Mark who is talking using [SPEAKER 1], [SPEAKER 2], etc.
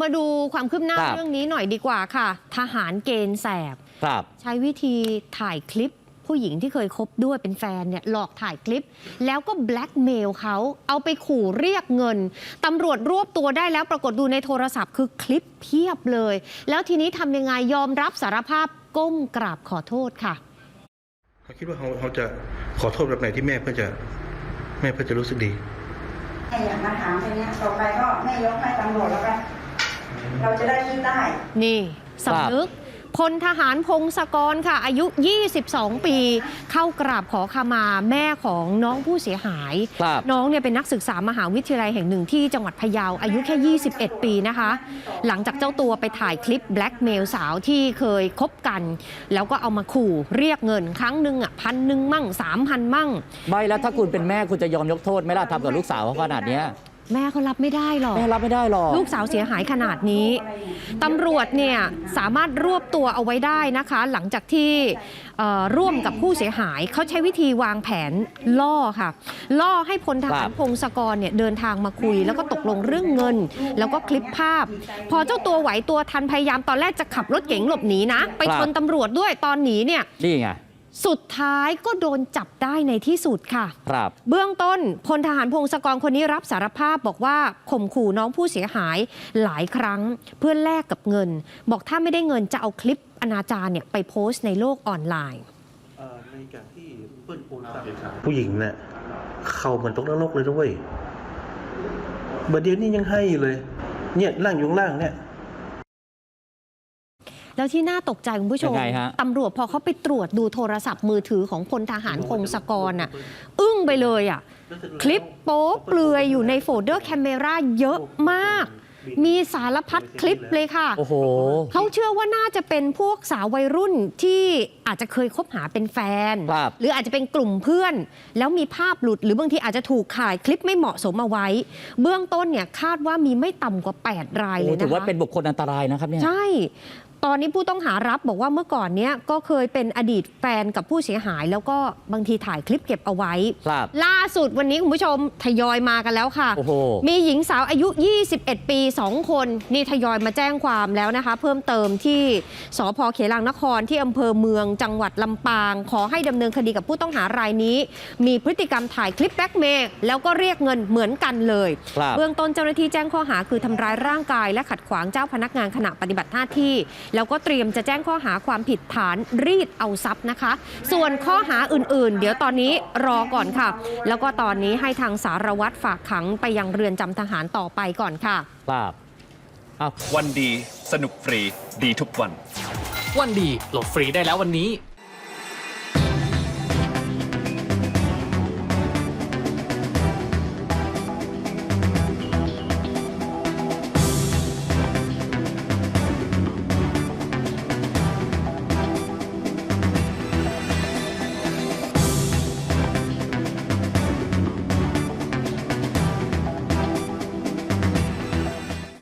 [SPEAKER 1] มาดูความคืบหน้า
[SPEAKER 2] ครับ
[SPEAKER 1] เรื่องนี้หน่อยดีกว่าค่ะ ทหารเกณฑ์แสบ
[SPEAKER 2] ครับ
[SPEAKER 1] ใช้วิธีถ่ายคลิปผู้หญิงที่เคยคบด้วยเป็นแฟนเนี่ยหลอกถ่ายคลิป แล้วก็แบล็กเมลเขาเอาไปขู่เรียกเงินตำรวจรวบตัวได้แล้วปรากฏดูในโทรศัพท์คือคลิปเพียบเลย แล้วทีนี้ทำยังไงยอมรับสารภาพก้มกราบขอโทษค่ะ
[SPEAKER 3] เขาคิดว่าเขาเขาจะขอโทษแบบไหนที่แม่เพื่อจะแม่เพื่อจะรู้สึกดี
[SPEAKER 4] แม่อยากมาถามแค่เนี้ยต่อไปก็แม่ยกให้ตำรวจแล้วกัน เราจะได้คิดได้
[SPEAKER 1] นี่สำนึกพลทหารพงศกรค่ะ อายุ 22 ปี เข้ากราบขอขมาแม่ของน้องผู้เสียหาย
[SPEAKER 2] ครับ
[SPEAKER 1] น้องเนี่ยเป็นนักศึกษามหาวิทยาลัยแห่งหนึ่งที่จังหวัดพะเยา อายุแค่ 21 ปีนะคะ หลังจากเจ้าตัวไปถ่ายคลิปแบล็กเมลสาวที่เคยคบกัน แล้วก็เอามาขู่เรียกเงินครั้งหนึ่งอะพันหนึ่งมั่งสามพันมั่ง
[SPEAKER 2] ไม่แล้วถ้าคุณเป็นแม่คุณจะยอมยกโทษไหมล่ะทำกับลูกสาวเขาขนาดเนี้ย
[SPEAKER 1] แม่เขารับไม่ได้หรอก
[SPEAKER 2] แม่รับไม่ได้หรอก
[SPEAKER 1] ลูกสาวเสียหายขนาดนี้ตำรวจเนี่ยสามารถรวบตัวเอาไว้ได้นะคะ หลังจากที่เอ่อร่วมกับผู้เสียหายเขาใช้วิธีวางแผนล่อค่ะ ล่อให้พลทหาร
[SPEAKER 2] ครับ
[SPEAKER 1] พงศกรเนี่ยเดินทางมาคุย แล้วก็ตกลงเรื่องเงิน แล้วก็คลิปภาพ พอเจ้าตัวไหวตัวทันพยายามตอนแรกจะขับรถเก๋งหลบหนีนะ ไปชนตำรวจด้วยตอนหนีเนี่ย
[SPEAKER 2] นี่ไง
[SPEAKER 1] สุดท้ายก็โดนจับได้ในที่สุดค่ะ
[SPEAKER 2] ครับ
[SPEAKER 1] เบื้องต้นพลทหารพงศกรคนนี้รับสารภาพบอกว่าข่มขู่น้องผู้เสียหายหลายครั้งเพื่อแลกกับเงิน บอกถ้าไม่ได้เงินจะเอาคลิปอนาจารเนี่ยไปโพสต์ในโลกออนไลน์
[SPEAKER 3] เอ่อในการที่เปิ้ลโอนตังค์ผู้หญิงเนี่ยเขาเหมือนตกนรกเลยด้วยเบอร์เดียวนี่ยังให้อยู่เลย เนี่ยล่างอยู่ข้างล่างเนี่ย
[SPEAKER 1] แล้วที่น่าตกใจคุณผู้ชม
[SPEAKER 2] ยังไงฮะ
[SPEAKER 1] ตำรวจพอเขาไปตรวจดูโทรศัพท์มือถือของพลทหารพงศกรน่ะอึ้งไปเลยอะ คลิปโป๊เปลือยอยู่ในโฟลเดอร์แคมเมราเยอะมาก มีสารพัดคลิปเลยค่ะ
[SPEAKER 2] โอ้โห
[SPEAKER 1] เขาเชื่อว่าน่าจะเป็นพวกสาววัยรุ่นที่อาจจะเคยคบหาเป็นแฟน
[SPEAKER 2] ครับ
[SPEAKER 1] หรืออาจจะเป็นกลุ่มเพื่อน แล้วมีภาพหลุดหรือบางทีอาจจะถูกถ่ายคลิปไม่เหมาะสมเอาไว้ เบื้องต้นเนี่ยคาดว่ามีไม่ต่ำกว่า 8 ราย
[SPEAKER 2] โอ้
[SPEAKER 1] เลยนะคะ
[SPEAKER 2] ถือว่าเป็นบุคคลอันตรายนะครับเนี่ย
[SPEAKER 1] ใช่ ตอนนี้ผู้ต้องหารับบอกว่าเมื่อก่อนเนี้ยก็เคยเป็นอดีตแฟนกับผู้เสียหาย แล้วก็บางทีถ่ายคลิปเก็บเอาไว้
[SPEAKER 2] ครับ
[SPEAKER 1] ล่าสุดวันนี้คุณผู้ชมทยอยมากันแล้วค่ะ
[SPEAKER 2] โอ้โห
[SPEAKER 1] มีหญิงสาวอายุ 21 ปี 2 คน นี่ทยอยมาแจ้งความแล้วนะคะ เพิ่มเติมที่สพเขลังนครที่อำเภอเมืองจังหวัดลำปาง ขอให้ดำเนินคดีกับผู้ต้องหารายนี้ มีพฤติกรรมถ่ายคลิปแบล็กเมย์แล้วก็เรียกเงินเหมือนกันเลย
[SPEAKER 2] ครับ
[SPEAKER 1] เบื้องต้นเจ้าหน้าที่แจ้งข้อหาคือทำร้ายร่างกาย และขัดขวางเจ้าพนักงานขณะปฏิบัติหน้าที่แล้วก็เตรียมจะแจ้งข้อหาความผิดฐานรีดเอาทรัพย์นะคะ ส่วนข้อหาอื่นๆ เดี๋ยวตอนนี้รอก่อนค่ะ แล้วก็ตอนนี้ให้ทางสารวัตรฝากขังไปยังเรือนจำทหารต่อไปก่อนค่ะ
[SPEAKER 2] ครับเอา
[SPEAKER 5] วันดีสนุกฟรีดีทุกวัน
[SPEAKER 6] วันดีโหลดฟรีได้แล้ววันนี้